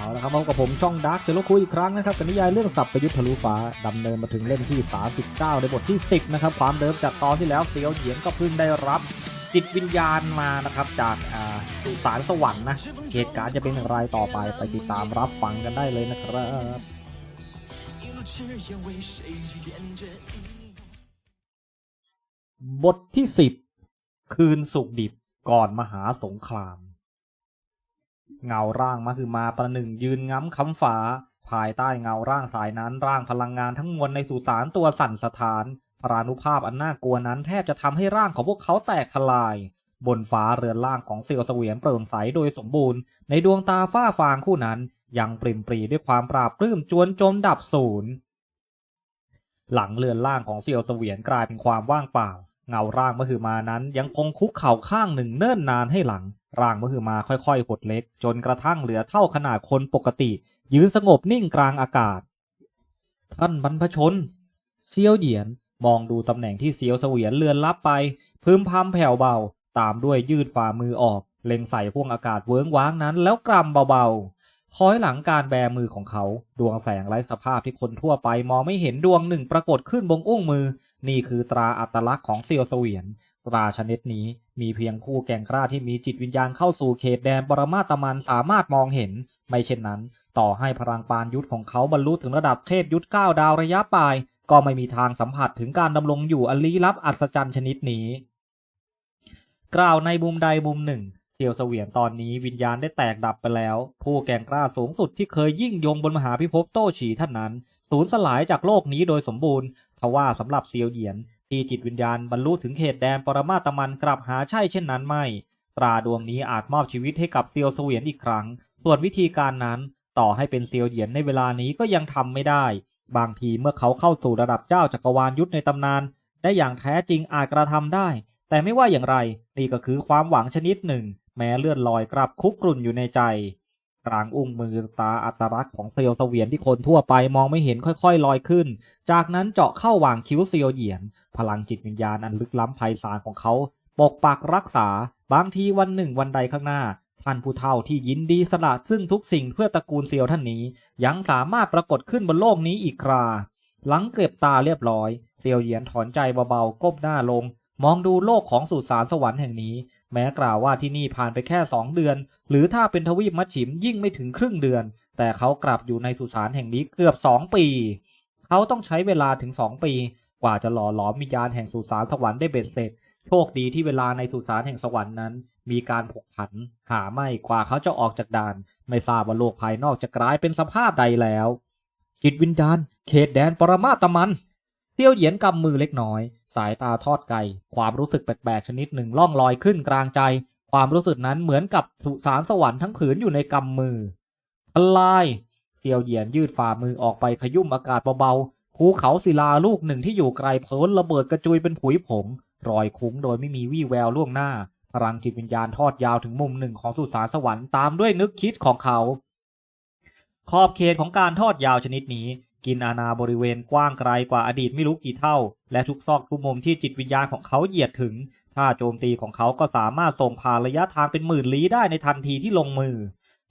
เอาละครับพบกับผมช่องดาร์คเซลคุยอีกครั้งนะครับกับนิยายเรื่องสับประยุทธ์ทะลุฟ้าดำเนินมาถึงเล่มที่ 39 ในบทที่ 10 นะครับ ความเดิมจากตอนที่แล้วเซียวเหยียนก็เพิ่งได้รับจิตวิญญาณมานะครับจากสุสานสวรรค์นะ เหตุการณ์จะเป็นอย่างไรต่อไปไปติดตามรับฟังกันได้เลยนะครับบทที่ 10 คืนสุกดิบก่อนมหาสงคราม เงาร่างมาคือมาประหนึ่งยืนง้ำคำฝา ภายใต้เงาร่างสายนั้นร่างพลังงานทั้งมวลในสุสานตัวสั่นสะท้าน พรานุภาพอันน่ากลัวนั้นแทบจะทำให้ร่างของพวกเขาแตกทลาย บนฟ้าเรือนร่างของเซียวเสวียนโปร่งใสโดยสมบูรณ์ ในดวงตาฝ้าฟางคู่นั้น ยังปริมปรีด้วยความปราบปลื้มจวนจมดับศูนย์หลังเรือนร่างของเซียวเสวียนกลายเป็นความว่างเปล่า เงาร่างมหึมานั้นยังคงคุกเข่าข้างหนึ่งเนิ่นนานให้หลัง ร่างมหึมาค่อยๆหดเล็ก จนกระทั่งเหลือเท่าขนาดคนปกติ ยืนสงบนิ่งกลางอากาศ ท่านบรรพชนเซียวเหยียนมองดูตำแหน่งที่เซียวเสวียนเลือนลับไปพึมพำแผ่วเบา ตามด้วยยืดฝ่ามือออก เล็งใส่พ่วงอากาศเวิ้งว้างนั้น แล้วกรำเบาๆคอยหลังการแบมือของเขา ดวงแสงไร้สภาพที่คนทั่วไปมองไม่เห็นดวงหนึ่งปรากฏขึ้นบนอุ้งมือ นี่คือตราอัตลักษณ์ของเซียวเสวียน ตราชนิดนี้มีเพียงผู้แก่งกล้าที่มีจิตวิญญาณเข้าสู่เขตแดนปรมาตมันสามารถมองเห็น ไม่เช่นนั้น ต่อให้พลังปานยุทธของเขาบรรลุถึงระดับเทพยุทธเก้าดาวระยะปลาย ก็ไม่มีทางสัมผัสถึงการดำรงอยู่อันลี้ลับอัศจรรย์ชนิดนี้ กล่าวในมุมใดมุมหนึ่งเซียวเสวียนตอนนี้วิญญาณได้แตกดับไปแล้ว ผู้แก่งกล้าสูงสุดที่เคยยิ่งยงบนมหาพิภพโต้ฉีท่านนั้น สูญสลายจากโลกนี้โดยสมบูรณ์ทว่าสำหรับเซียวเหยียน ที่จิตวิญญาณบรรลุถึงเขตแดนปรมาตมันกลับหาใช่เช่นนั้นไม่ ตราดวงนี้อาจมอบชีวิตให้กับเซียวเสวียนอีกครั้ง ส่วนวิธีการนั้นต่อให้เป็นเซียวเหยียนในเวลานี้ก็ยังทำไม่ได้ บางทีเมื่อเขาเข้าสู่ระดับเจ้าจักรวาลยุทธในตำนาน ได้อย่างแท้จริงอาจกระทำได้ แต่ไม่ว่าอย่างไรนี่ก็คือความหวังชนิดหนึ่ง แม้เลื่อนลอยกลับคุกรุ่นอยู่ในใจ กลางอุ้งมือตาอัตลักษณ์ของเซียวเสวียนที่คนทั่วไปมองไม่เห็นค่อยๆ ลอยขึ้น จากนั้นเจาะเข้าหว่างคิ้วเซียวเหยียน พลังจิตวิญญาณอันลึกล้ำไพศาลของเขา ปกปักรักษา บางทีวันหนึ่งวันใดข้างหน้า ท่านผู้เฒ่าที่ยินดีสละซึ่งทุกสิ่งเพื่อตระกูลเซียวท่านนี้ ยังสามารถปรากฏขึ้นบนโลกนี้อีกครา หลังเก็บตาเรียบร้อย เซียวเหยียนถอนใจเบาๆก้มหน้าลง มองดูโลกของสุสานสวรรค์แห่งนี้ แม้กล่าวว่าที่นี่ผ่านไปแค่สองเดือน หรือถ้าเป็นทวีปมัดฉิมยิ่งไม่ถึงครึ่งเดือน แต่เขากลับอยู่ในสุสานแห่งนี้เกือบสองปี เขาต้องใช้เวลาถึงสองปี กว่าจะหล่อหลอมวิญญาณแห่งสุสานสวรรค์ได้เบ็ดเสร็จ โชคดีที่เวลาในสุสานแห่งสวรรค์นั้น มีการผกผัน หาไม่กว่าเขาจะออกจากด่าน ไม่ทราบว่าโลกภายนอกจะกลายเป็นสภาพใดแล้ว จิตวิญญาณ เขตแดนปรมาตมัน เซียวเหยียนกำมือเล็กน้อย สายตาทอดไกล ความรู้สึกแปลกๆชนิดหนึ่งล่องลอยขึ้นกลางใจ ความรู้สึกนั้นเหมือนกับสุสานสวรรค์ทั้งผืนอยู่ในกำมือทลายเซียวเหยียนยืดฝ่ามือออกไปขยุ่มอากาศเบาๆภูเขาศิลาลูกหนึ่งที่อยู่ไกลโพ้นระเบิดกระจุยเป็นผุยผงรอยคุ้งโดยไม่มีวี่แววล่วงหน้า พลังจิตวิญญาณทอดยาวถึงมุมหนึ่งของสุสานสวรรค์ตามด้วยนึกคิดของเขา ขอบเขตของการทอดยาวชนิดนี้ กินอาณาบริเวณกว้างไกลกว่าอดีตไม่รู้กี่เท่า และทุกซอกทุกมุมที่จิตวิญญาณของเขาเหยียดถึง ถ้าโจมตีของเขาก็สามารถส่งผ่านระยะทางเป็นหมื่นลี้ได้ในทันทีที่ลงมือ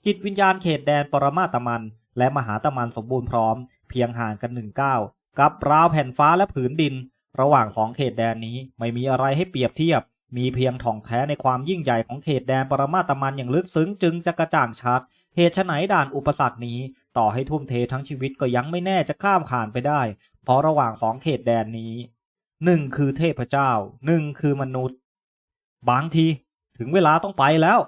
จิตวิญญาณเขตแดนปรมาตมัน และมหาตมันสมบูรณ์พร้อม เพียงห่างกันหนึ่งก้าวกับราวแผ่นฟ้าและผืนดิน ระหว่างสองเขตแดนนี้ไม่มีอะไรให้เปรียบเทียบ มีเพียงถ่องแท้ในความยิ่งใหญ่ของเขตแดนปรมาตมันอย่างลึกซึ้งจึงจะกระจ่างชัดเหตุไฉนด่านอุปสรรคนี้ ต่อให้ทุ่มเททั้งชีวิตก็ยังไม่แน่จะข้ามผ่านไปได้ เพราะระหว่างสองเขตแดนนี้หนึ่งคือเทพเจ้าหนึ่งคือมนุษย์ บางทีถึงเวลาต้องไปแล้ว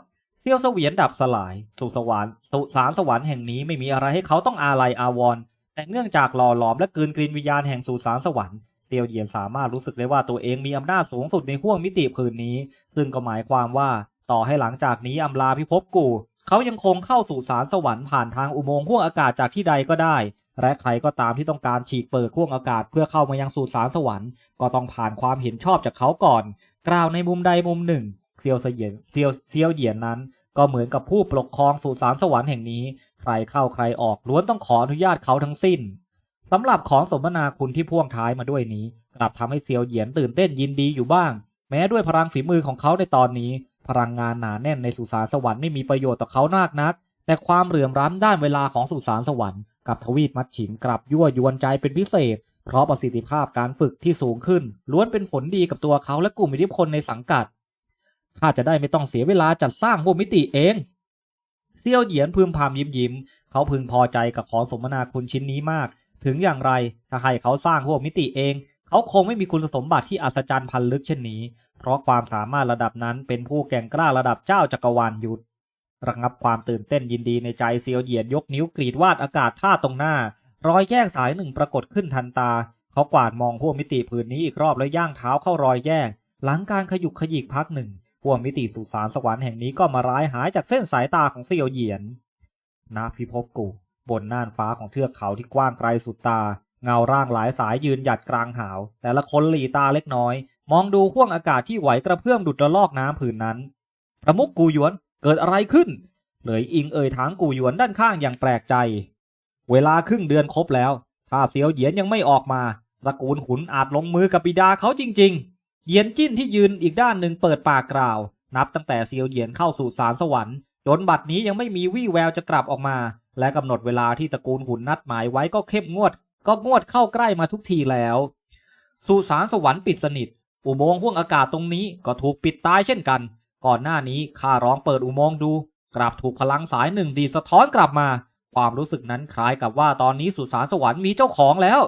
เซียวเสวียนดับสลายสุสวรรค์สุสานสวรรค์แห่งนี้ไม่มีอะไรให้เขาต้องอาลัยอาวรณ์แต่เนื่องจากหล่อหลอมและกลืนกลินวิญญาณแห่งสุสานสวรรค์เซียวเหยียนสามารถรู้สึกได้ว่าตัวเองมีอำนาจสูงสุดในห้วงมิติผืนนี้ ซึ่งก็หมายความว่าต่อให้หลังจากนี้อำลาพิภพกู เขายังคงเข้าสู่สารสวรรค์ผ่านทางอุโมงค์ห้วงอากาศจากที่ใดก็ได้ และใครก็ตามที่ต้องการฉีกเปิดห้วงอากาศเพื่อเข้ามายังสู่สารสวรรค์ ก็ต้องผ่านความเห็นชอบจากเขาก่อน กล่าวในมุมใดมุมหนึ่งเซียวเสยียนเซียวเซียวเหยียนนั้น ก็เหมือนกับผู้ปกครองสู่สารสวรรค์แห่งนี้ ใครเข้าใครออกล้วนต้องขออนุญาตเขาทั้งสิ้นสำหรับของสมนาคุณที่พ่วงท้ายมาด้วยนี้ กลับทำให้เซียวเหยียนตื่นเต้นยินดีอยู่บ้าง แม้ด้วยพลังฝีมือของเขาในตอนนี้ พลังงานหนาแน่นในสุสานสวรรค์ไม่มีประโยชน์ต่อเขามากนัก แต่ความเหลื่อมล้ำด้านเวลาของสุสานสวรรค์กับทวีปมัดฉิมกลับยั่วยวนใจเป็นพิเศษ เพราะประสิทธิภาพการฝึกที่สูงขึ้น ล้วนเป็นผลดีกับตัวเขาและกลุ่มอิทธิพลในสังกัดข้าจะได้ไม่ต้องเสียเวลาจัดสร้างพวกมิติเองเซียวเหยียนพึมพำยิ้มยิ้มๆเขาพึงพอใจกับของสมนาคุณชิ้นนี้มาก ถึงอย่างไรถ้าให้เขาสร้างพวกมิติเอง เขาคงไม่มีคุณสมบัติที่อัศจรรย์พันลึกเช่นนี้ เพราะความสามารถระดับนั้นเป็นผู้แก่งกล้าระดับเจ้าจักรวาลยุทธระงับความตื่นเต้นยินดีในใจเซียวเหยียนยกนิ้วกรีดวาดอากาศท่าตรงหน้า รอยแยกสายหนึ่งปรากฏขึ้นทันตา เขากวาดมองพวกมิติผืนนี้อีกรอบแล้วย่างเท้าเข้ารอยแยก หลังการขยุกขยิกพักหนึ่งพวกมิติสุสานสวรรค์แห่งนี้ก็มาร้ายหายจากเส้นสายตาของเซียวเหยียนณพิภพกูบนน่านฟ้าของเทือกเขาที่กว้างไกลสุดตา เงาร่างหลายสายยืนหยัดกลางหาว แต่ละคนหลีตาเล็กน้อย มองดูห้วงอากาศที่ไหวกระเพื่อมดุดระลอกน้ำผืนนั้น ประมุกกูหยวนเกิดอะไรขึ้นเหลยอิงเอ่ยถามกูหยวนด้านข้างอย่างแปลกใจ เวลาครึ่งเดือนครบแล้ว ถ้าเสียวเหยียนยังไม่ออกมาตระกูลขุนอาจลงมือกับบิดาเขาจริง ๆ เหยียนจิ้นที่ยืนอีกด้านหนึ่งเปิดปากกล่าว นับตั้งแต่เซียวเหยียนเข้าสู่สารสวรรค์จนบัดนี้ยังไม่มีวี่แววจะกลับออกมา และกำหนดเวลาที่ตระกูลขุนนัดหมายไว้ก็เข้มงวด ก็งวดเข้าใกล้มาทุกทีแล้วสุสานสวรรค์ปิดสนิท อุโมงค์ห้วงอากาศตรงนี้ก็ถูกปิดตายเช่นกัน ก่อนหน้านี้ข้าร้องเปิดอุโมงค์ดู กลับถูกพลังสายหนึ่งดีสะท้อนกลับมา ความรู้สึกนั้นคล้ายกับว่าตอนนี้สุสานสวรรค์มีเจ้าของแล้ว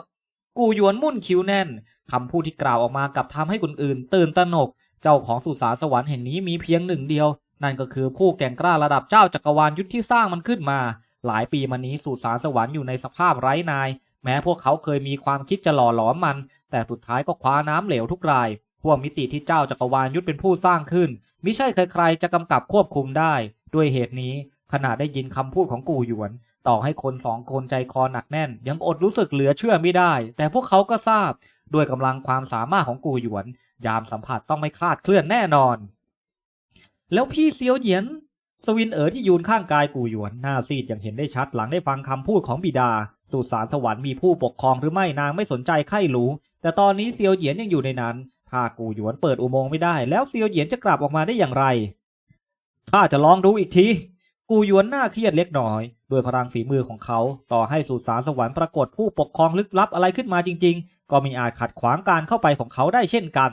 กูหยวนมุ่นคิ้วแน่นคำพูดที่กล่าวออกมากับทำให้คนอื่น ตื่นตระหนก เจ้าของสุสานสวรรค์แห่งนี้มีเพียงหนึ่งเดียว นั่นก็คือผู้แก่งกล้าระดับเจ้าจักรวาลยุทธที่สร้างมันขึ้นมา หลายปีมานี้สุสานสวรรค์อยู่ในสภาพไร้นาย แม้พวกเขาเคยมีความคิดจะหล่อหลอมมัน แต่สุดท้ายก็คว้าน้ำเหลวทุกราย พวกมิติที่เจ้าจักรวาลยุทธเป็นผู้สร้างขึ้นมิใช่ใครๆจะกำกับควบคุมได้ ด้วยเหตุนี้ขณะได้ยินคำพูดของกูหยวน ต่อให้คนสองคนใจคอหนักแน่น ยังอดรู้สึกเหลือเชื่อไม่ได้ แต่พวกเขาก็ทราบ ด้วยกำลังความสามารถของกูหยวน ยามสัมผัสต้องไม่คลาดเคลื่อนแน่นอน แล้วพี่เซียวเหยียน สวินเอ๋อที่ยืนข้างกายกูหยวน หน้าซีดอย่างเห็นได้ชัดหลังได้ฟังคำพูดของบิดาสุสานสวรรค์มีผู้ปกครองหรือไม่นางไม่สนใจใคร่รู้ แต่ตอนนี้เซียวเหยียนยังอยู่ในนั้น ถ้ากูหยวนเปิดอุโมงค์ไม่ได้ แล้วเซียวเหยียนจะกลับออกมาได้อย่างไรข้าจะลองดูอีกที กูหยวนหน้าเครียดเล็กน้อย ด้วยพลังฝีมือของเขา ต่อให้สุสานสวรรค์ปรากฏผู้ปกครองลึกลับอะไรขึ้นมาจริง ๆ ก็มีอาจขัดขวางการเข้าไปของเขาได้เช่นกัน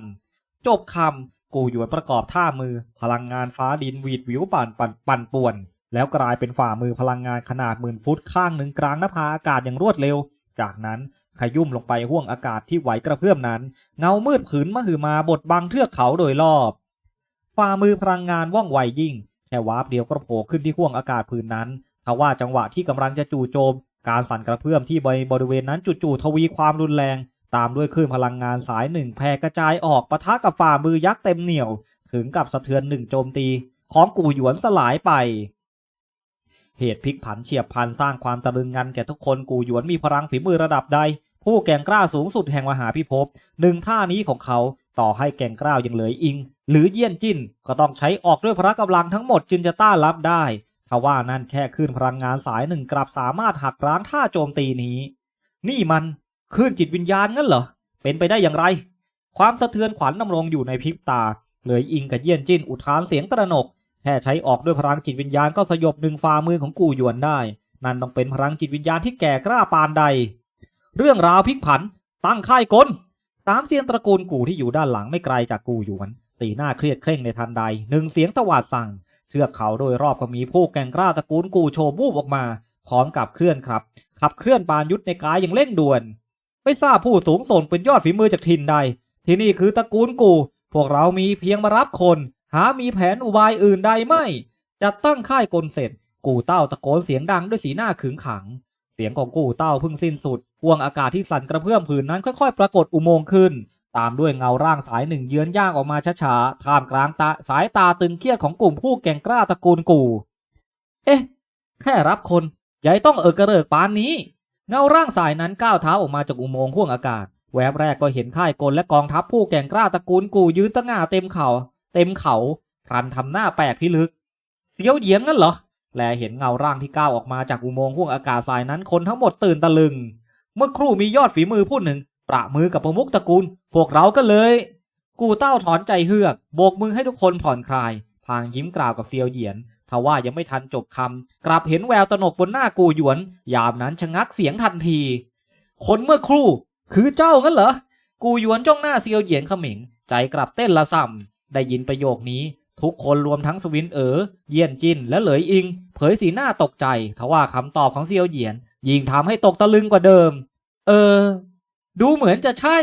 จบคำกูหยวนประกอบท่ามือ พลังงานฟ้าดินวีดวิวปั่นปั่นปั่นป่วน แล้วกลายเป็นฝ่ามือพลังงานขนาดหมื่นฟุตข้างหนึ่งกลางน้าผาอากาศอย่างรวดเร็ว จากนั้น ขยุ่มลงไปห่วงอากาศที่ไหวกระเพื่อมนั้น เงามืดผืนมหือมาบดบังเทือกเขาโดยรอบฝ่ามือพลังงานว่องไวยิ่ง แค่วาร์ปเดียวก็โผล่ขึ้นที่ห่วงอากาศผืนนั้นทว่าจังหวะที่กำลังจะจู่โจม การสั่นกระเพื่อมที่บริเวณนั้นจู่ๆทวีความรุนแรง ตามด้วยคลื่นพลังงานสายหนึ่งแผ่กระจายออกปะทะกับฝ่ามือยักษ์เต็มเหนี่ยว ถึงกับสะเทือนหนึ่งโจมตี ของกูหยวนสลายไป เหตุพลิกผันเฉียบพลันสร้างความตะลึงงันแก่ทุกคนกูหยวนมีพลังฝีมือระดับใด ผู้แก่งกล้าสูงสุดแห่งมหาพิภพหนึ่งท่านี้ของเขาต่อให้แก่งกล้าวยังเหลืออิง หรือเยี่ยนจิ้นก็ต้องใช้ออกด้วยพละกำลังทั้งหมดจึงจะต้านรับได้ทว่านั่นแค่คลื่นพลังงานสายหนึ่งกลับสามารถหักร้างท่าโจมตีนี้ นี่มันคลื่นจิตวิญญาณงั้นเหรอเป็นไปได้อย่างไร ความสะเทือนขวัญดำรงอยู่ในพริบตา เลยอิงกับเยี่ยนจิ้นอุทานเสียงตระหนก แค่ใช้ออกด้วยพลังจิตวิญญาณก็สยบหนึ่งฝ่ามือของกูหยวนได้ นั่นต้องเป็นพลังจิตวิญญาณที่แก่กล้าปานใด เรื่องราวพลิกผัน ตั้งค่ายกลสามเซียนตระกูลกูที่อยู่ด้านหลังไม่ไกลจากกูหยวน สีหน้าเครียดเคร่งในทันใด หนึ่งเสียงตวาดสั่ง เทือกเขาโดยรอบก็มีผู้แก่งกล้าตระกูลกูโชว์บูบออกมา พร้อมกับเคลื่อนครับ ขับเคลื่อนปานยุทธในกายอย่างเร่งด่วน ไม่ทราบผู้สูงส่งเป็นยอดฝีมือจากถิ่นใด ที่นี่คือตระกูลกูพวกเรามีเพียงมารับคน หามีแผนอุบายอื่นใดไม่ จัดตั้งค่ายกลเสร็จ กูเต้าตะโกนเสียงดังด้วยสีหน้าขึงขัง เสียงของกูเต้าเพิ่งสิ้นสุดห่วงอากาศที่สั่นกระเพื่อมผืนนั้นค่อยๆ ปรากฏอุโมงค์ขึ้น ตามด้วยเงาร่างสายหนึ่งเยือนย่างออกมาช้าๆ ท่ามกลางตาสายตาตึงเครียดของกลุ่มผู้แก่งกล้าตระกูลกูเอ๊ะ แค่รับคนยาให้ต้องเอิกระเริกปานนี้ เงาร่างสายนั้นก้าวเท้าออกมาจากอุโมงค์ห่วงอากาศ แวบแรกก็เห็นค่ายกลและกองทัพผู้แก่งกล้าตระกูลกูยืนตะหง่าเต็มเข่า เต็มเขาพลันทำหน้าแปลกพิลึก เสียวเหยียนงั้นเหรอ แลเห็นเงาร่างที่ก้าวออกมาจากอุโมงค์ห่วงอากาศสายนั้นคนทั้งหมดตื่นตะลึง เมื่อครู่มียอดฝีมือผู้หนึ่ง ประมือกับประมุกตระกูล พวกเราก็เลย กูเต้าถอนใจเฮือกโบกมือให้ทุกคนผ่อนคลาย พางยิ้มกล่าวกับเซียวเหยียนทว่ายังไม่ทันจบคำกลับเห็นแววตระหนกบนหน้ากูหยวน ยามนั้นชะงักเสียงทันที คนเมื่อครู่ คือเจ้างั้นเหรอ กูหยวนจ้องหน้าเซียวเหยียนเขมิงใจกลับเต้นละส่ำ ได้ยินประโยคนี้ ทุกคนรวมทั้งสวินเอ๋อเยี่ยนจินและเหลยอิง เผยสีหน้าตกใจทว่าคำตอบของเซียวเหยียน ยิ่งทำให้ตกตะลึงกว่าเดิม เออ ดูเหมือนจะใช่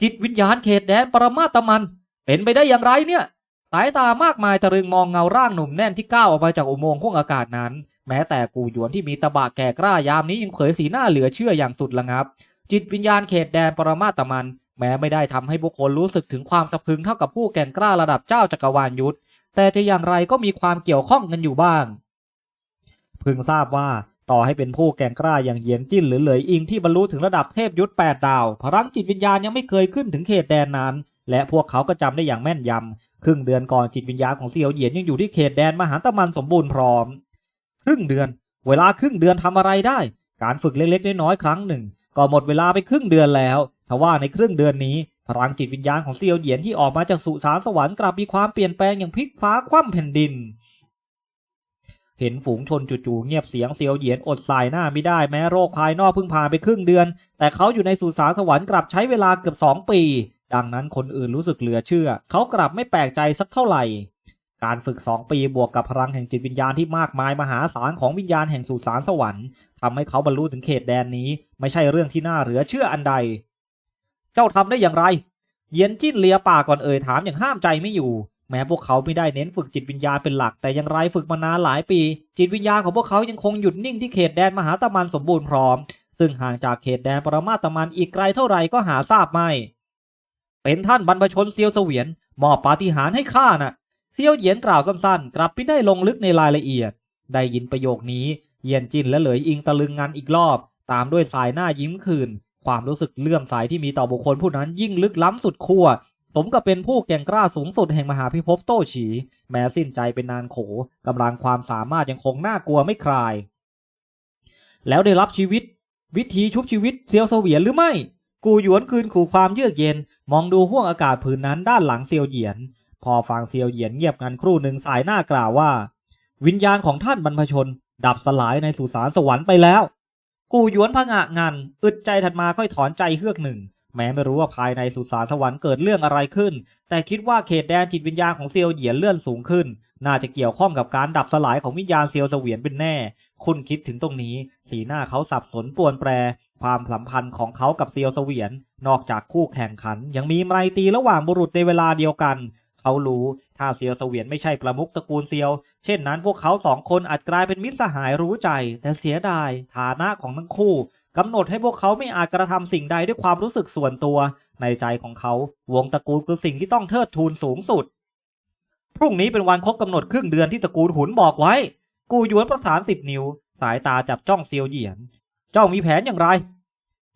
จิตวิญญาณเขตแดนปรมาตมัน เป็นไปได้อย่างไรเนี่ย สายตามากมายตะลึงมองเงาร่างหนุ่มแน่นที่ก้าวออกมาจากอุโมงค์ห้วงอากาศนั้น แม้แต่กูหยวนที่มีตะบะแก่กล้ายามนี้ยังเผยสีหน้าเหลือเชื่ออย่างสุดละงับ จิตวิญญาณเขตแดนปรมาตมัน แม้ไม่ได้ทำให้บุคคลรู้สึกถึงความสะพึงเท่ากับผู้แก่งกล้าระดับเจ้าจักรวาลยุทธแต่จะอย่างไรก็มีความเกี่ยวข้องกันอยู่บ้าง พึงทราบว่าต่อให้เป็นผู้แก่งกล้าอย่างเหยียนจิ้นหรือเหลยอิงที่บรรลุถึงระดับเทพยุทธแปดดาว พลังจิตวิญญาณยังไม่เคยขึ้นถึงเขตแดนนั้น และพวกเขาก็จำได้อย่างแม่นยำครึ่งเดือนก่อนจิตวิญญาณของเซียวเหยียนยังอยู่ที่เขตแดนมหาตะมันสมบูรณ์พร้อม ครึ่งเดือน เวลาครึ่งเดือนทำอะไรได้ การฝึกเล็กๆน้อยๆครั้งหนึ่ง ก็หมดเวลาไปครึ่งเดือนแล้ว ทว่าในครึ่งเดือนนี้พลังจิตวิญญาณของเซียวเหยียนที่ออกมาจากสุสานสวรรค์กลับมีความเปลี่ยนแปลงอย่างพลิกฟ้าคว่ำแผ่นดิน เห็นฝูงชนจู่ๆเงียบเสียงเซียวเหยียนอดสายหน้าไม่ได้แม้โรคภายนอกเพิ่งผ่านไปครึ่งเดือน แต่เขาอยู่ในสุสานสวรรค์กลับใช้เวลาเกือบสองปี ดังนั้นคนอื่นรู้สึกเหลือเชื่อ เขากลับไม่แปลกใจสักเท่าไหร่การฝึกสองปีบวกกับพลังแห่งจิตวิญญาณที่มากมายมหาศาลของวิญญาณแห่งสุสานสวรรค์ทำให้เขาบรรลุถึงเขตแดนนี้ ไม่ใช่เรื่องที่น่าเหลือเชื่ออันใด จ้าทำได้อย่างไร เย็นจิ้นเลียปากก่อนเอ่ยถามอย่างห้ามใจไม่อยู่ แม้พวกเขาไม่ได้เน้นฝึกจิตวิญญาณเป็นหลักแต่อย่างไรฝึกมานานหลายปี จิตวิญญาณของพวกเขายังคงหยุดนิ่งที่เขตแดนมหาตะมันสมบูรณ์พร้อม ซึ่งห่างจากเขตแดนปรมาตะมันอีกไกลเท่าไหร่ก็หาทราบไม่ เป็นท่านบรรพชนเซียวเสวียนมอบปาฏิหาริย์ให้ข้าน่ะเซียวเหยียนกล่าวสั้นๆ กลับไม่ได้ลงลึกในรายละเอียด ได้ยินประโยคนี้เยียนจินและเหลยอิงตะลึงงันอีกรอบ ตามด้วยสายหน้ายิ้มคืน ความรู้สึกเลื่อมใสที่มีต่อบุคคลผู้นั้นยิ่งลึกล้ำสุดขั้วสมกับเป็นผู้แก่งกล้าสูงสุดแห่งมหาพิภพโต้ฉี แม้สิ้นใจเป็นนานโขกำลังความสามารถยังคงน่ากลัวไม่คลาย แล้วได้รับชีวิต วิธีชุบชีวิตเซียวเสวียนหรือไม่ กูหยวนคืนขู่ความเยือกเย็น มองดูห้วงอากาศผืนนั้นด้านหลังเซียวเหยียน พอฟังเซียวเหยียนเงียบงันครู่หนึ่งสายหน้ากล่าวว่า วิญญาณของท่านบรรพชน ดับสลายในสุสานสวรรค์ไปแล้ว กูหยวนพะงะงันอึดใจถัดมาค่อยถอนใจเฮือกหนึ่ง แม้ไม่รู้ว่าภายในสุสานสวรรค์เกิดเรื่องอะไรขึ้น แต่คิดว่าเขตแดนจิตวิญญาณของเซียวเหยียนเลื่อนสูงขึ้น น่าจะเกี่ยวข้องกับการดับสลายของวิญญาณเซียวเสวียนเป็นแน่ คุณคิดถึงตรงนี้ สีหน้าเขาสับสนปวนแปร ความสัมพันธ์ของเขากับเซียวเสวียน นอกจากคู่แข่งขัน ยังมีไมตรีระหว่างบุรุษในเวลาเดียวกัน เขารู้ถ้าเซียวเสวียนไม่ใช่ประมุขตระกูลเซียว เช่นนั้นพวกเขาสองคนอาจกลายเป็นมิตรสหายรู้ใจ แต่เสียดายฐานะของทั้งคู่กำหนดให้พวกเขาไม่อาจกระทำสิ่งใดด้วยความรู้สึกส่วนตัว ในใจของเขา วงตระกูลคือสิ่งที่ต้องเทิดทูนสูงสุด พรุ่งนี้เป็นวันครบกำหนดครึ่งเดือนที่ตระกูลหุนบอกไว้ กูหยวนประสานสิบนิ้ว สายตาจับจ้องเซียวเหยียน เจ้ามีแผนอย่างไร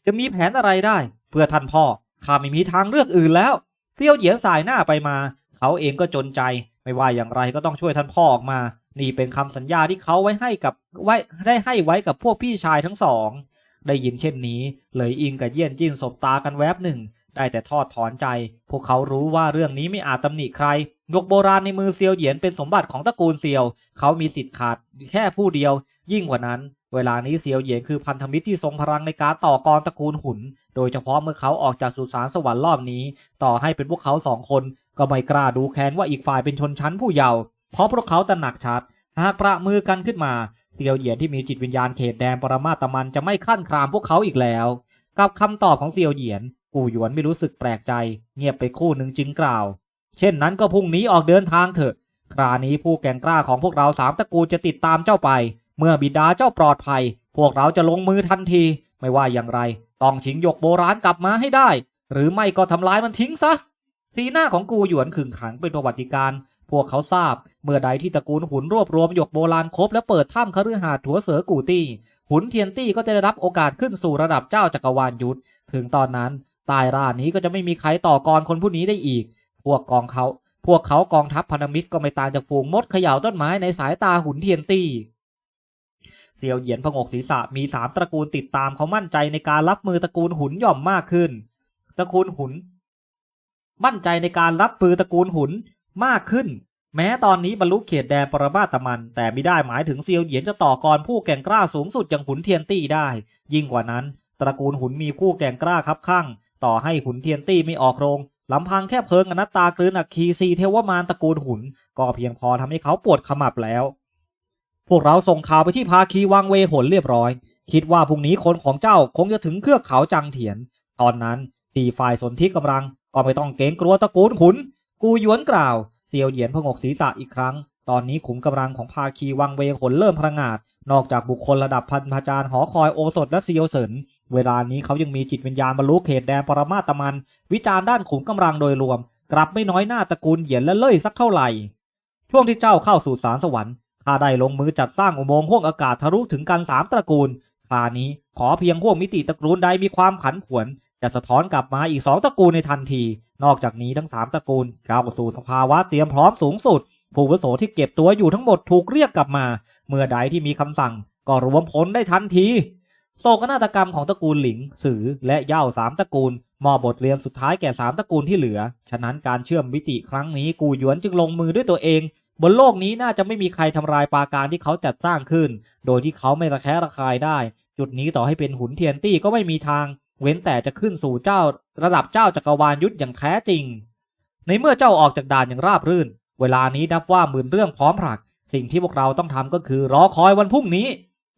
จะมีแผนอะไรได้ เพื่อท่านพ่อข้าไม่มีทางเลือกอื่นแล้วเซียวเหยียนสายหน้าไปมา เขาเองก็จนใจ ไม่ว่าอย่างไรก็ต้องช่วยท่านพ่อออกมา นี่เป็นคำสัญญาที่เขาไว้ให้กับไว้ได้ให้ไว้กับพวกพี่ชายทั้งสอง ได้ยินเช่นนี้ เลยอิงกับเยี่ยนจิ้นสบตากันแวบหนึ่ง ได้แต่ทอดถอนใจ พวกเขารู้ว่าเรื่องนี้ไม่อาจตำหนิใครยกโบราณในมือเซียวเหยียนเป็นสมบัติของตระกูลเซียว เขามีสิทธิ์ขาดแค่ผู้เดียว ยิ่งกว่านั้น เวลานี้เซียวเหยียนคือพันธมิตรที่ทรงพลังในการต่อกรตระกูลหุน โดยเฉพาะเมื่อเขาออกจากสุสานสวรรค์รอบนี้ ต่อให้เป็นพวกเขาสองคน ก็ไม่กล้าดูแค้นว่าอีกฝ่ายเป็นชนชั้นผู้เยาว์เพราะพวกเขาตระหนักชัด หากประมือกันขึ้นมาเซียวเหยียนที่มีจิตวิญญาณเขตแดนปรมาตมันจะไม่คลั่นครามพวกเขาอีกแล้ว กับคำตอบของเซียวเหยียนกูหยวนไม่รู้สึกแปลกใจ เงียบไปคู่หนึ่งจึงกล่าว เช่นนั้นก็พรุ่งนี้ออกเดินทางเถอะ ครานี้ผู้แก่งกล้าของพวกเราสามตระกูลจะติดตามเจ้าไป เมื่อบิดาเจ้าปลอดภัย พวกเราจะลงมือทันที ไม่ว่าอย่างไร ต้องชิงหยกโบราณกลับมาให้ได้ หรือไม่ก็ทำลายมันทิ้งซะ สีหน้าของกูหยวนขึงขังเป็นประวัติการพวกเขาทราบ เมื่อใดที่ตระกูลหุนรวบรวมหยกโบราณครบและเปิดถ้ำคฤหาสน์ถัวเสือกูตี้ หุนเทียนตี้ก็จะได้รับโอกาสขึ้นสู่ระดับเจ้าจักรวาลยุทธถึงตอนนั้นตายร่านี้ก็จะไม่มีใครต่อกรคนผู้นี้ได้อีก พวกกองเขา พวกเขากองทัพพันธมิตรก็ไม่ต่างจากฝูงมดเขย่าต้นไม้ในสายตาหุนเทียนตี้ เซียวเหยียนพงกศีรษะมีสามตระกูลติดตามเขามั่นใจในการรับมือตระกูลหุนหย่อมมากขึ้น ตระกูลหุน มั่นใจในการรับมือตระกูลหุนมากขึ้น แม้ตอนนี้บรรลุเขตแดนปรมาตมัน แต่ไม่ได้หมายถึงเซียวเหยียนจะต่อกรผู้แก่งกล้าสูงสุดอย่างหุนเทียนตี้ได้ ยิ่งกว่านั้น ตระกูลหุนมีผู้แก่งกล้าครับข้างต่อให้หุนเทียนตี้ไม่ออกโรงลำพังแค่เพิงอนัตตากลืนอักคีซีเทวมารตระกูลหุน ก็เพียงพอทำให้เขาปวดขมับแล้ว วกเราส่งข่าวไปที่ภาคีวังเวหนเรียบร้อย คิดว่าพรุ่งนี้คนของเจ้าคงจะถึงเครือเขาจังเถียน ตอนนั้นสี่ฝ่ายสนธิกำลัง ก็ไม่ต้องเกรงกลัวตระกูลขุน กูหยวนกล่าวเซียวเหยียนพงกศีรษะอีกครั้ง ตอนนี้ขุมกำลังของภาคีวังเวหนเริ่มพระงาด นอกจากบุคคลระดับพันพาจารย์หอคอยโอสถและเซียวเสินเวลานี้เขายังมีจิตวิญญาณบรรลุเขตแดนปรมาตมัน วิจารณ์ด้านขุมกำลังโดยรวม กลับไม่น้อยหน้าตระกูลเหยียนและเล่ยสักเท่าไหร่ช่วงที่เจ้าเข้าสู่สารสวรรค์ ข้าได้ลงมือจัดสร้างอุโมงค์ห้วงอากาศทะลุถึงกันสามตระกูลคราวนี้ขอเพียงห้วงมิติตระกูลใดมีความขันขวน จะสะท้อนกลับมาอีกสองตระกูลในทันที นอกจากนี้ทั้งสามตระกูลก้าวสู่สภาวะเตรียมพร้อมสูงสุด ผู้วุโสที่เก็บตัวอยู่ทั้งหมดถูกเรียกกลับมา เมื่อใดที่มีคำสั่ง ก็รวมพลได้ทันทีโศกนาฏกรรมของตระกูลหลิง สือ และเย่าสามตระกูล มอบบทเรียนสุดท้ายแก่สามตระกูลที่เหลือ ฉะนั้นการเชื่อมมิติครั้งนี้กูหยวนจึงลงมือด้วยตัวเอง บนโลกนี้น่าจะไม่มีใครทำลายปราการที่เขาจัดสร้างขึ้น โดยที่เขาไม่ระแคะระคายได้ จุดนี้ต่อให้เป็นหุนเทียนตี้ก็ไม่มีทาง เว้นแต่จะขึ้นสู่เจ้า ระดับเจ้าจักรวาลยุทธอย่างแท้จริง ในเมื่อเจ้าออกจากด่านอย่างราบรื่น เวลานี้นับว่าหมื่นเรื่องพร้อมผลัก สิ่งที่พวกเราต้องทำก็คือรอคอยวันพรุ่งนี้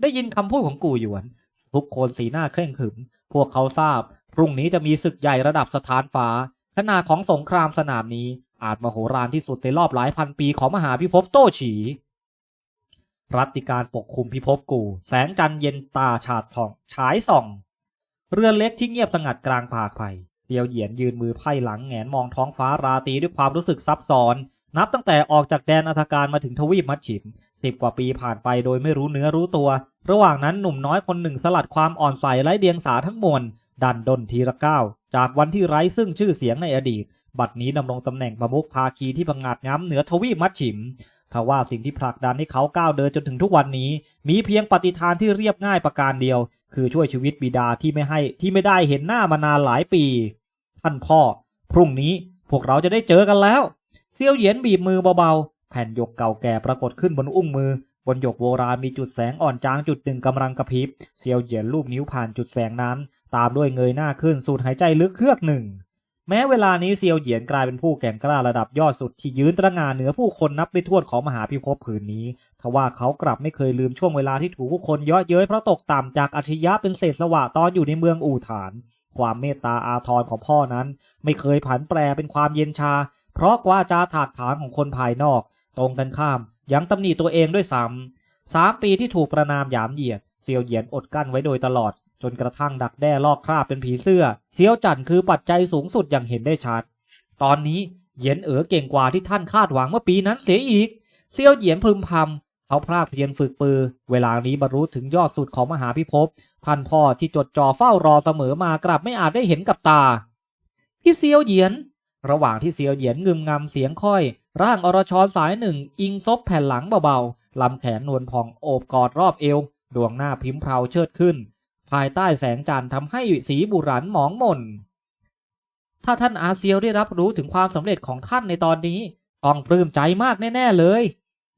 ได้ยินคำพูดของกูหยวน ทุกคนสีหน้าเคร่งขรึม พวกเขาทราบพรุ่งนี้จะมีศึกใหญ่ระดับสถานฟ้าขนาดของสงครามสนามนี้ อาจมโหฬารที่สุดในรอบหลายพันปีของมหาพิภพโตฉี รัติการปกคลุมพิภพกู แสงจันทร์เย็นตาฉาดส่องฉายส่อง เรือเล็กที่เงียบสงัดกลางผากไผ่เซียวเหยียนยืนมือไพ่หลังแงนมองท้องฟ้าราตรีด้วยความรู้สึกซับซ้อน นับตั้งแต่ออกจากแดนอัธการมาถึงทวีปมัดฉิมสิบกว่าปีผ่านไปโดยไม่รู้เนื้อรู้ตัว ระหว่างนั้นหนุ่มน้อยคนหนึ่งสลัดความอ่อนใสไร้เดียงสาทั้งมวลดันดนทีละก้าวจากวันที่ไร้ซึ่งชื่อเสียงในอดีต บัดนี้ดำรงตำแหน่งประมุขภาคีที่พังงาดง้ำเหนือทวีปมัดฉิมทว่าสิ่งที่ผลักดันให้เขาก้าวเดินจนถึงทุกวันนี้ มีเพียงปฏิฐานที่เรียบง่ายประการเดียว คือช่วยชีวิตบิดาที่ไม่ให้ที่ไม่ได้เห็นหน้ามานานหลายปี ท่านพ่อ พรุ่งนี้พวกเราจะได้เจอกันแล้ว เซียวเหยียนบีบมือเบาๆ แผ่นหยกเก่าแก่ปรากฏขึ้นบนอุ้งมือ บนหยกโบราณมีจุดแสงอ่อนจางจุดหนึ่งกำลังกระพริบเซียวเหยียนลูบนิ้วผ่านจุดแสงนั้น ตามด้วยเงยหน้าขึ้นสูดหายใจลึกเฮือกหนึ่ง แม้เวลานี้เซียวเหยียนกลายเป็นผู้แก่งกล้าระดับยอดสุดที่ยืนตระงานเหนือผู้คนนับไม่ถ้วนของมหาพิภพผืนนี้ ทว่าเขากลับไม่เคยลืมช่วงเวลาที่ถูกผู้คนเย่อเย้ยเพราะตกต่ำจากอัจฉริยะเป็นเศษสวะตอนอยู่ในเมืองอู่ฐาน ความเมตตาอาทรของพ่อนั้น ไม่เคยผันแปรเป็นความเย็นชา เพราะกว่าจาถากถางของคนภายนอก ตรงกันข้าม ยังตำหนิตัวเองด้วยซ้ำสามปีที่ถูกประนามหยามเหยียดเซียวเหยียนอดกั้นไว้โดยตลอด จนกระทั่งดักแด้ลอกคราบเป็นผีเสื้อเซียวจันคือปัจจัยสูงสุดอย่างเห็นได้ชัด ตอนนี้เหยียนเอ๋อเก่งกว่าที่ท่านคาดหวังเมื่อปีนั้นเสียอีกเซียวเหยียนพึมพำเขาพรากเพียรฝึกปือ เวลานี้บรรลุถึงยอดสุดของมหาพิภพท่านพ่อที่จดจ่อเฝ้ารอเสมอมากลับไม่อาจได้เห็นกับตาพี่เซียวเหยียน ระหว่างที่เซียวเหยียนงึมงำเสียงค่อย ร่างอรชรสายหนึ่งอิงซบแผ่นหลังเบาๆลำแขนนวลพองโอบกอดรอบเอว ดวงหน้าพิมพ์เพาเชิดขึ้น ภายใต้แสงจันทร์ทำให้สีบุรันหมองหม่น ถ้าท่านอาเซียวได้รับรู้ถึงความสำเร็จของท่านในตอนนี้ต้องปลื้มใจมากแน่ ๆ เลย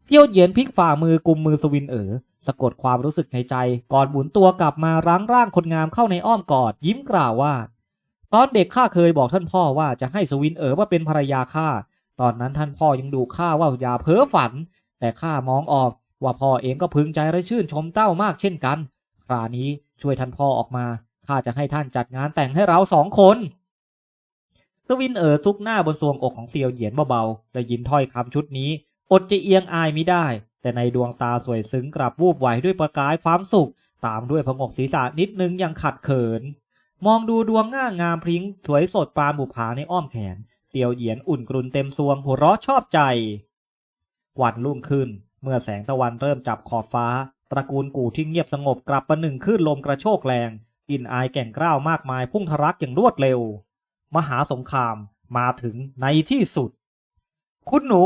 เซียวเหยียนพลิกฝ่ามือกุมมือสวินเอ๋อสะกดความรู้สึกในใจ ก่อนหมุนตัวกลับมารั้งร่างคนงามเข้าในอ้อมกอด ยิ้มกล่าวว่า ตอนเด็กข้าเคยบอกท่านพ่อว่าจะให้สวินเอ๋อมาเป็นภรรยาข้าตอนนั้นท่านพ่อยังดูข้าว่าอย่าเพ้อฝัน แต่ข้ามองออกว่าพ่อเองก็พึงใจและชื่นชมเต้ามากเช่นกัน ครานี้ ช่วยท่านพ่อออกมา ข้าจะให้ท่านจัดงานแต่งให้เราสองคน สวินเอ๋อซุกหน้าบนทรวงอกของเซียวเหยียนเบาๆได้ยินถ้อยคำชุดนี้ อดจะเอียงอายมิได้ แต่ในดวงตาสวยซึ้งกลับวูบไหวด้วยประกายความสุข ตามด้วยพงกศีรษะนิดนึงยังขัดเขิน มองดูดวงง่างามพริ้ง สวยสดปรานบุภาในอ้อมแขน เซียวเหยียนอุ่นกรุนเต็มซวงหัวเราะชอบใจ วันรุ่งขึ้นเมื่อแสงตะวันเริ่มจับขอบฟ้า ตระกูลกู่ที่เงียบสงบกลับประหนึ่งขึ้นลมกระโชกแรงกลินอายแก่งกล้าวมากมายพุ่งทะลักอย่างรวดเร็ว มหาสงครามมาถึงในที่สุด คุณหนู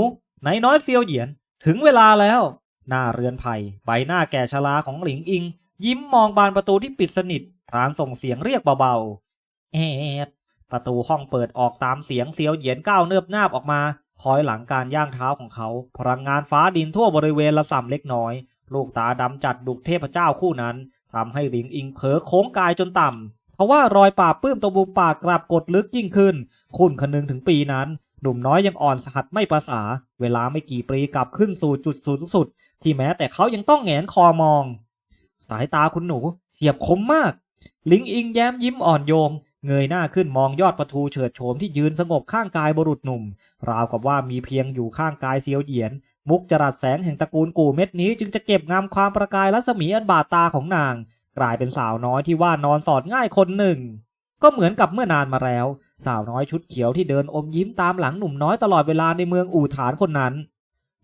นายน้อยเซียวเหยียน ถึงเวลาแล้ว หน้าเรือนไผ่ใบหน้าแก่ชราของหลิงอิง ยิ้มมองบานประตูที่ปิดสนิทพรานส่งเสียงเรียกเบาๆแอดประตูห้องเปิดออกตามเสียงเซียวเหยียนก้าวเนิบนาบออกมา คอยหลังการย่างเท้าของเขา พลังงานฟ้าดินทั่วบริเวณละส่ำเล็กน้อย ลูกตาดำจัดดุกเทพเจ้าคู่นั้นทำให้หลิงอิงเผลอโค้งกายจนต่ำเพราะว่ารอยป่าปื้มตรงบุมปากกลับกดลึกยิ่งขึ้น คุณคนึงถึงปีนั้น หนุ่มน้อยยังอ่อนสหัดไม่ประสา เวลาไม่กี่ปีกลับขึ้นสู่จุดสูงสุด ที่แม้แต่เขายังต้องแหงนคอมอง สายตาคุณหนูเฉียบคมมาก ลิงอิงแย้มยิ้มอ่อนโยนเงยหน้าขึ้นมองยอดประตูเฉิดโฉมที่ยืนสงบข้างกายบุรุษหนุ่ม ราวกับว่ามีเพียงอยู่ข้างกายเซียวเหยียน มุกจรัสแสงแห่งตระกูลกู่เม็ดนี้จึงจะเก็บงามความประกายรัศมีอันบาดตาของนาง กลายเป็นสาวน้อยที่ว่านอนสอดง่ายคนหนึ่ง ก็เหมือนกับเมื่อนานมาแล้ว สาวน้อยชุดเขียวที่เดินอมยิ้มตามหลังหนุ่มน้อยตลอดเวลาในเมืองอู่ฐานคนนั้น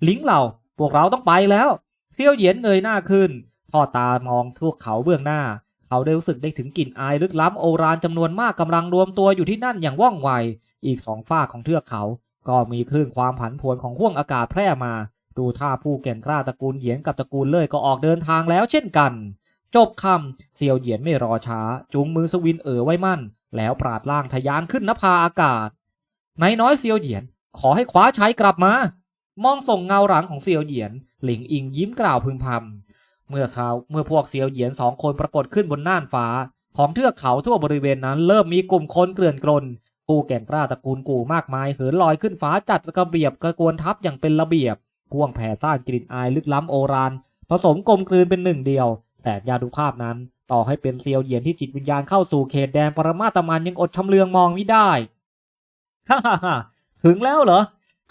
ลิงเหล่าพวกเราต้องไปแล้วเซียวเหยียนเงยหน้าขึ้นทอดตามองทั่วเขาเบื้องหน้า เขาได้รู้สึกได้ถึงกลิ่นอายลึกล้ำโอรานจำนวนมากกำลังรวมตัวอยู่ที่นั่นอย่างว่องไว อีกสองฝ้าของเทือกเขา ก็มีคลื่นความผันผวนของห้วงอากาศแพร่มา ดูท่าผู้แก่งกล้าตระกูลเหยียนกับตระกูลเล่ยก็ออกเดินทางแล้วเช่นกัน จบคำเซียวเหยียนไม่รอช้า จุงมือสวินเอ๋อไว้มั่น แล้วปราดล่างทะยานขึ้นนภาอากาศนายน้อยเซียวเหยียน ขอให้คว้าใชัยกลับมา มองส่งเงาหลังของเซียวเหยียน หลิงอิงยิ้มกล่าวพึมพำเมื่อเช้าเมื่อพวกเซียวเหยียนสองคนปรากฏขึ้นบนน่านฟ้า ของเทือกเขาทั่วบริเวณนั้นเริ่มมีกลุ่มคนเกลื่อนกลน ผู้แก่งกล้าตระกูลกู่มากมายเหินลอยขึ้นฟ้าจัดระเบียบกระกวนทัพอย่างเป็นระเบียบพ่วงแผ่ซ่านกลิ่นอายลึกล้ำโอรานผสมกลมกลืนเป็นหนึ่งเดียว แต่ยาดุภาพนั้นต่อให้เป็นเซียวเหยียนที่จิตวิญญาณเข้าสู่เขตแดนปรมาตมันยังอดชำเลืองมองไม่ได้ฮ่าฮ่าฮ่าถึงแล้วเหรอ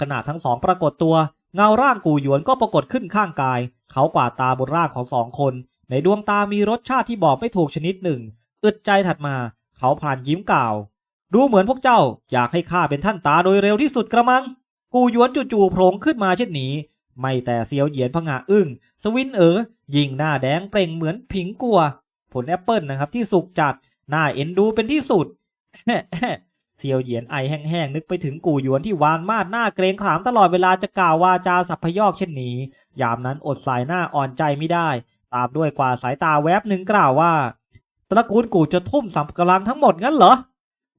ขณะทั้งสองปรากฏตัว เงาร่างกูหยวนก็ปรากฏขึ้นข้างกาย เขากวาดตาบนร่างของสองคน ในดวงตามีรสชาติที่บอกไม่ถูกชนิดหนึ่งอึดใจถัดมา เขาพลานยิ้มกล่าว ดูเหมือนพวกเจ้าอยากให้ข้าเป็นท่านตาโดยเร็วที่สุดกระมัง กูหยวนจู่ๆโผล่ขึ้นมาเช่นนี้ ไม่แต่เซียวเหยียนพงะอึ้ง สวินเอ๋อยิงหน้าแดงเปล่งเหมือนผิงกลัว ผลแอปเปิลนะครับที่สุกจัด หน้าเอ็นดูเป็นที่สุด เซียวเหยียนไอแห้งๆนึกไปถึงกูหยวนที่วานมาดหน้าเกรงขามตลอดเวลาจะกล่าววาจาสัพพยอกเช่นนี้ ยามนั้นอดสายหน้าอ่อนใจไม่ได้ ตามด้วยกว่าสายตาแวบหนึ่งกล่าวว่าตระกูลกูจะทุ่มสัมกำลังทั้งหมดงั้นเหรอ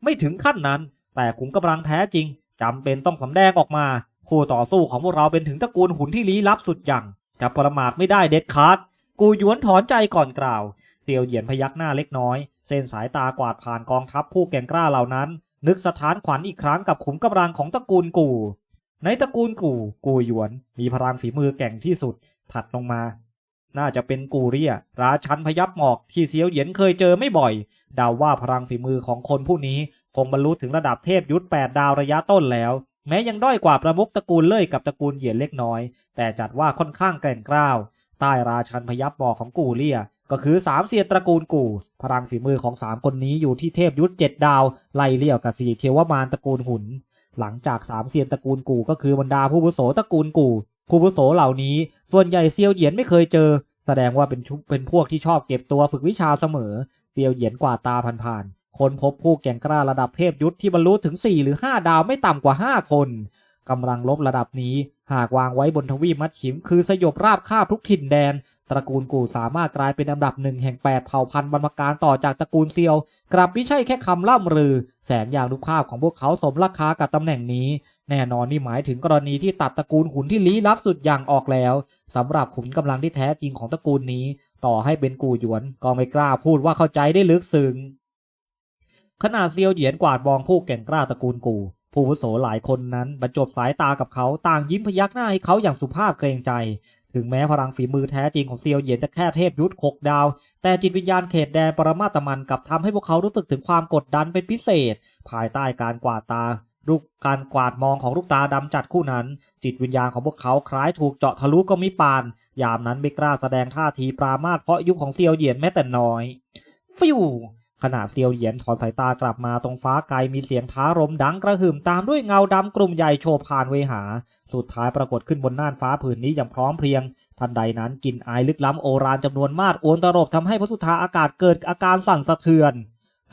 ไม่ถึงขั้นนั้น แต่ขุมกำลังแท้จริงจำเป็นต้องสำแดงออกมาคู่ต่อสู้ของพวกเราเป็นถึงตระกูลหุ่นที่ลี้ลับสุดอย่างจะประมาทไม่ได้เด็ดขาดกูหยวนถอนใจก่อนกล่าวเซียวเหยียนพยักหน้าเล็กน้อย เส้นสายตากวาดผ่านกองทัพผู้แก่งกล้าเหล่านั้น นึกสถานขวัญอีกครั้งกับขุมกำลังของตระกูลกู ในตระกูลกู กูหยวน มีพลังฝีมือแก่งที่สุด ถัดลงมา น่าจะเป็นกูเรียราชันพยับหมอกที่เซียวเหยียนเคยเจอไม่บ่อย เดาว่าพลังฝีมือของคนผู้นี้คงบรรลุถึงระดับเทพยุทธ8ดาวระยะต้นแล้ว แม้ยังด้อยกว่าประมุขตระกูลเล่ยกับตระกูลเหยียนเล็กน้อย แต่จัดว่าค่อนข้างแกร่งกล้าวใต้ราชันพยับหมอกของกูเรียก็คือสามเซียนตระกูลกู่ พลังฝีมือของสามคนนี้อยู่ที่เทพยุทธเจ็ดดาว ไล่เลี่ยวกับสี่เทวมารตระกูลหุน หลังจากสามเซียนตระกูลกู่ก็คือบรรดาผู้บุโสตระกูลกู่ผู้บุโสเหล่านี้ ส่วนใหญ่เซียวเหยียนไม่เคยเจอ แสดงว่าเป็นเป็นพวกที่ชอบเก็บตัวฝึกวิชาเสมอเซียวเหยียนกว่าตาผ่านๆคนพบผู้แก่งกล้าระดับเทพยุทธที่บรรลุถึง 4 หรือ 5 ดาวไม่ต่ำกว่า 5 คนกำลังลบระดับนี้ หากวางไว้บนทวีปมัดฉิม คือสยบราบคาบทุกถิ่นแดน ตระกูลกูสามารถกลายเป็นอันดับหนึ่งแห่ง 8 เผ่าพันธุ์บรรพการต่อจากตระกูลเซียว กลับไม่ใช่แค่คำล่ำลือ แสนอย่างรูปภาพของพวกเขาสมราคากับตำแหน่งนี้ แน่นอนนี่หมายถึงกรณีที่ตัดตระกูลขุนที่ลี้ลับสุดอย่างออกแล้วสำหรับขุนกำลังที่แท้จริงของตระกูลนี้ ต่อให้เป็นกูหยวนก็ไม่กล้าพูดว่าเข้าใจได้ลึกซึ้งขณะเซียวเหยียนกวาดมองผู้แก่งกล้าตระกูลกู ผู้วุโสหลายคนนั้นบรรจบสายตากับเขาต่างยิ้มพยักหน้าให้เขาอย่างสุภาพเกรงใจ ถึงแม้พลังฝีมือแท้จริงของเซียวเหยียนจะแค่เทพยุทธหกดาว แต่จิตวิญญาณเขตแดนปรมาตมันกลับทำให้พวกเขารู้สึกถึงความกดดันเป็นพิเศษ ภายใต้การกวาดตา ลูกการกวาดมองของลูกตาดำจัดคู่นั้น จิตวิญญาณของพวกเขาคล้ายถูกเจาะทะลุก็มีปาน ยามนั้นไม่กล้าแสดงท่าทีปรามาสเพราะยุคของเซียวเหยียนแม้แต่น้อย ฟิวขณะเซียวเหยียนถอนสายตากลับมาตรงฟ้าไกลมีเสียงท้ารมดังกระหึ่มตามด้วยเงาดำกลุ่มใหญ่โชว์ผ่านเวหา สุดท้ายปรากฏขึ้นบนน่านฟ้าผืนนี้อย่างพร้อมเพรียง ทันใดนั้นกลิ่นอายลึกล้ำโอรานจำนวนมากโอนตรบทำให้พระสุธาอากาศเกิดอาการสั่นสะเทือน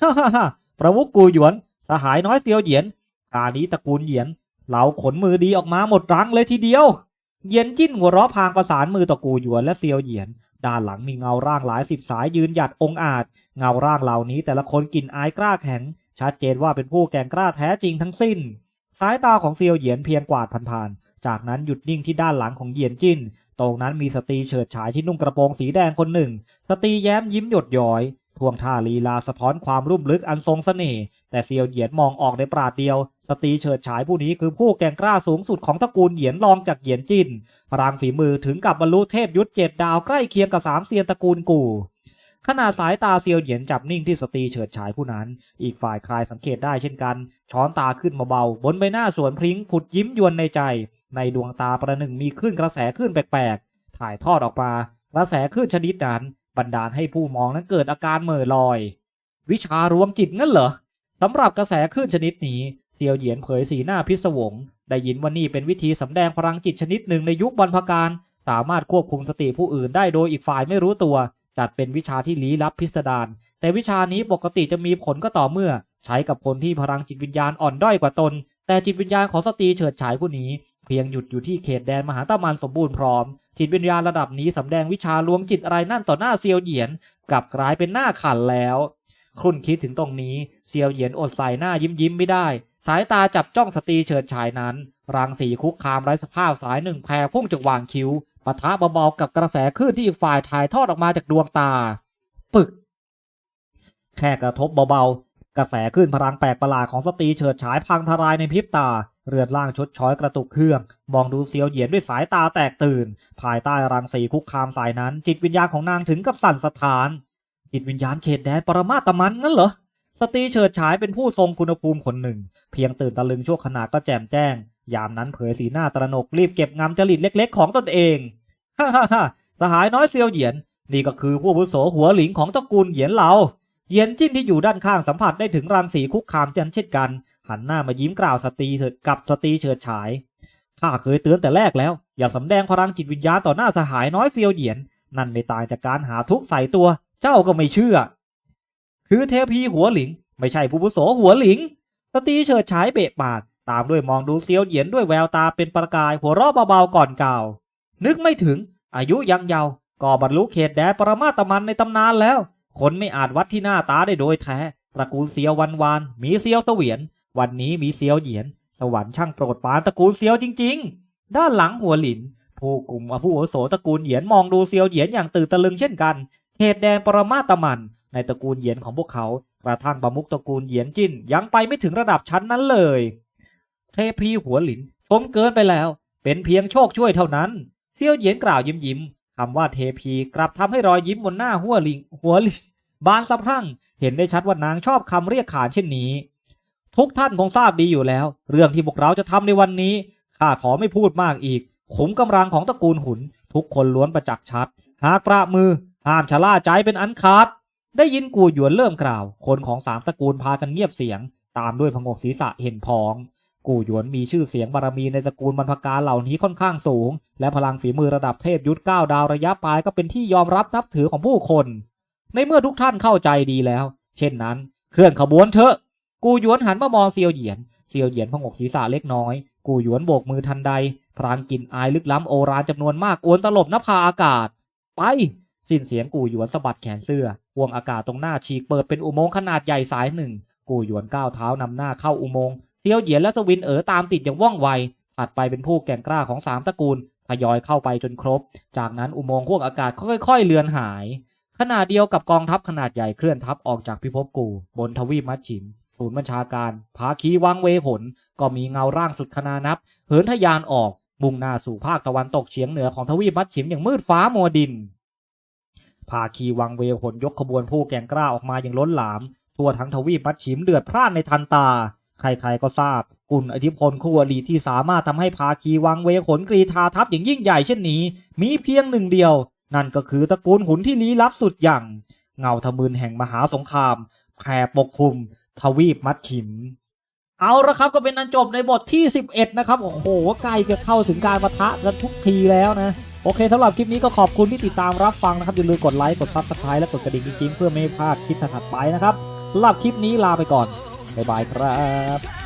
ฮ่าฮ่าฮ่าประมุกกูหยวนสหายน้อยเซียวเหยียน ตานี้ตระกูลเหยียนเราขนมือดีออกมาหมดรังเลยทีเดียวเหยียนจิ้นหัวเราะพางประสานมือต่อกูหยวนและเซียวเหยียน ด้านหลังมีเงาร่างหลายสิบสายยืนหยัดองอาจ เงาร่างเหล่านี้แต่ละคนกลิ่นอายกล้าแข็ง ชัดเจนว่าเป็นผู้แก่งกล้าแท้จริงทั้งสิ้น สายตาของเซียวเหยียนเพียงกวาดผ่านๆ จากนั้นหยุดนิ่งที่ด้านหลังของเหยียนจิ้น ตรงนั้นมีสตรีเฉิดฉายที่นุ่งกระโปรงสีแดงคนหนึ่ง สตรีแย้มยิ้มหยดย้อย ท่วงท่าลีลาสะท้อนความรุ่มลึกอันทรงเสน่ห์แต่เซียวเหยียนมองออกในปราดเดียว สตรีเฉิดฉายผู้นี้คือผู้แก่งกล้าสูงสุดของตระกูลเหยียนรองจากเหยียนจินพลังฝีมือถึงกับบรรลุเทพยุทธเจ็ดดาวใกล้เคียงกับสามเซียนตระกูลกู่ขณะสายตาเซียวเหยียนจับนิ่งที่สตรีเฉิดฉายผู้นั้น อีกฝ่ายคลายสังเกตได้เช่นกัน ช้อนตาขึ้นเบาๆบนใบหน้าสวนพริ้งผุดยิ้มยวนในใจ ในดวงตาประหนึ่งมีคลื่นกระแสคลื่นแปลกๆถ่ายทอดออกมากระแสคลื่นชนิดนั้น บันดาลให้ผู้มองนั้นเกิดอาการเหม่อลอย วิชารวมจิตงั้นเหรอสำหรับกระแสคลื่นชนิดนี้เซียวเหยียนเผยสีหน้าพิศวง ได้ยินว่านี่เป็นวิธีสำแดงพลังจิตชนิดหนึ่งในยุคบรรพการ สามารถควบคุมสติผู้อื่นได้โดยอีกฝ่ายไม่รู้ตัว จัดเป็นวิชาที่ลี้ลับพิสดารแต่วิชานี้ปกติจะมีผลก็ต่อเมื่อ ใช้กับคนที่พลังจิตวิญญาณอ่อนด้อยกว่าตน แต่จิตวิญญาณของสตรีเฉิดฉายผู้นี้ เพียงหยุดอยู่ที่เขตแดนมหาตะมันสมบูรณ์พร้อม จิตวิญญาณระดับนี้สำแดงวิชารวมจิตอะไรนั่นต่อหน้าเซียวเหยียนกลับกลายเป็นหน้าขันแล้วครุ่นคิดถึงตรงนี้เซียวเหยียนอดใส่หน้ายิ้มยิ้มไม่ได้ สายตาจับจ้องสตรีเฉิดฉายนั้น รังสีคุกคามไร้สภาพสายหนึ่งแผ่พุ่งจากวางคิ้วปะทะเบาๆกับกระแสคลื่นที่อีกฝ่ายถ่ายทอดออกมาจากดวงตา ปึก แค่กระทบเบาๆ กระแสคลื่นพลังแปลกประหลาดของสตรีเฉิดฉายพังทลายในพริบตา เรือนร่างชดช้อยกระตุกเครื่องมองดูเซียวเหยียนด้วยสายตาแตกตื่น ภายใต้รังสีคุกคามสายนั้น จิตวิญญาณของนางถึงกับสั่นสะท้าน จิตวิญญาณเขตแดนปรมาตมันงั้นเหรอสตรีเฉิดฉายเป็นผู้ทรงคุณภูมิคนหนึ่ง เพียงตื่นตะลึงชั่วขณะก็แจ่มแจ้ง ยามนั้นเผยสีหน้าตระหนกรีบเก็บงำจริตเล็ก ๆ ของตนเองฮ่าฮ่าฮ่าสหายน้อยเซียวเหยียน นี่ก็คือผู้อาวุโสหัวหลิงของตระกูลเหยียนเราเหยียนจิ้นที่อยู่ด้านข้างสัมผัสได้ถึงรังสีคุกคามจันเช่นกัน หันหน้ามายิ้มกล่าวสตรีกับสตรีเฉิดฉาย ข้าเคยเตือนแต่แรกแล้ว อย่าสำแดงพลังจิตวิญญาณต่อหน้าสหายน้อยเซียวเหยียน นั่นไม่ต่างจากการหาทุกใส่ตัว เจ้าก็ไม่เชื่อ คือเทพีหัวหลิง ไม่ใช่ผู้อาวุโสหัวหลิง สตรีเฉิดฉายเบะปากตามด้วยมองดูเซียวเหยียนด้วยแววตาเป็นประกายหัวเราะเบาๆก่อนกล่าว นึกไม่ถึง อายุยังเยาว์ก็บรรลุเขตแดนปรมาตมันในตำนานแล้ว คนไม่อาจวัดที่หน้าตาได้โดยแท้ตระกูลเซียววันวานมีเซียวเสวียน วันนี้มีเซียวเหยียนสวรรค์ช่างโปรดปานตระกูลเซียวจริง ๆ ด้านหลังหัวหลิน ผู้กลุ่มอผู้อาโสตระกูลเหยียนมองดูเซียวเหยียนอย่างตื่นตะลึงเช่นกันเขตแดนปรมาตมัน ในตระกูลเหยียนของพวกเขากระทั่งประมุขตระกูลเหยียนจิ้นยังไปไม่ถึงระดับชั้นนั้นเลยเทพีหัวหลินชมเกินไปแล้ว เป็นเพียงโชคช่วยเท่านั้นเซียวเหยียนกล่าวยิ้มยิ้มคำว่าเทพีกลับทำให้รอยยิ้มบนหน้าหัวหลิงหัวหลิงบานสะพรั่งเห็นได้ชัดว่านางชอบคำเรียกขานเช่นนี้ ทุกท่านคงทราบดีอยู่แล้ว เรื่องที่พวกเราจะทำในวันนี้ข้าขอไม่พูดมากอีก ขุมกำลังของตระกูลหุน ทุกคนล้วนประจักษ์ชัด หากประมือ ห้ามชะล่าใจเป็นอันขาด ได้ยินกูหยวนเริ่มกล่าว คนของสามตระกูลพากันเงียบเสียง ตามด้วยพงกศีรษะเห็นพอง กูหยวนมีชื่อเสียงบารมีในตระกูลบรรพการเหล่านี้ค่อนข้างสูง และพลังฝีมือระดับเทพยุทธก้าวดาวระยะปลายก็เป็นที่ยอมรับนับถือของผู้คน ในเมื่อทุกท่านเข้าใจดีแล้ว เช่นนั้น เคลื่อนขบวนเถอะ กูหยวนหันมามองเซียวเหยียน เซียวเหยียนพงกศีรษะเล็กน้อย กูหยวนโบกมือทันใด พรางกลิ่นอายลึกล้ำโอรานจำนวนมากอวนตลบนภาอากาศ ไป สิ้นเสียงกูหยวนสะบัดแขนเสื้อห่วงอากาศตรงหน้าฉีกเปิดเป็นอุโมงค์ขนาดใหญ่สายหนึ่ง กูหยวนก้าวเท้านำหน้าเข้าอุโมงค์ เซียวเหยียนและสวินเอ๋อตามติดอย่างว่องไว ถัดไปเป็นผู้แก่งกล้าของสามตระกูล ทยอยเข้าไปจนครบ จากนั้นอุโมงค์พ่วงอากาศค่อยๆเลือนหายขณะเดียวกับกองทัพขนาดใหญ่เคลื่อนทัพออกจากพิภพกู บนทวีปมัชชิม ศูนย์บัญชาการ ภาคีวังเวหนก็มีเงาร่างสุดขนานับ เหินทะยานออก มุ่งหน้าสู่ภาคตะวันตกเฉียงเหนือของทวีปมัชชิมอย่างมืดฟ้ามัวดิน ภาคีวังเวหนยกขบวนผู้แก่งกล้าออกมาอย่างล้นหลาม ทั่วทั้งทวีปมัชชิมเดือดพร่านในทันตา ใครๆก็ทราบกุลอธิพลคู่อริที่สามารถทำให้ภาคีวังเวหนกรีธาทัพอย่างยิ่งใหญ่เช่นนี้ มีเพียงหนึ่งเดียว นั่นก็คือตระกูลหุนที่ลี้ลับสุดอย่าง เงาทะมึนแห่งมหาสงครามแผ่ปกคลุม ทวีปมัดขิมเอาละครับก็เป็นอันจบในบทที่ 11 นะครับ โอ้โหใกล้จะเข้าถึงการประทะกันทุกทีแล้วนะ โอเคสำหรับคลิปนี้ก็ขอบคุณที่ติดตามรับฟังนะครับ อย่าลืมกดไลค์ กดซับสไครต์และกดกระดิ่งจริงๆเพื่อไม่ให้พลาดคลิปถัดไปนะครับสำหรับคลิปนี้ลาไปก่อนบ๊ายบายครับ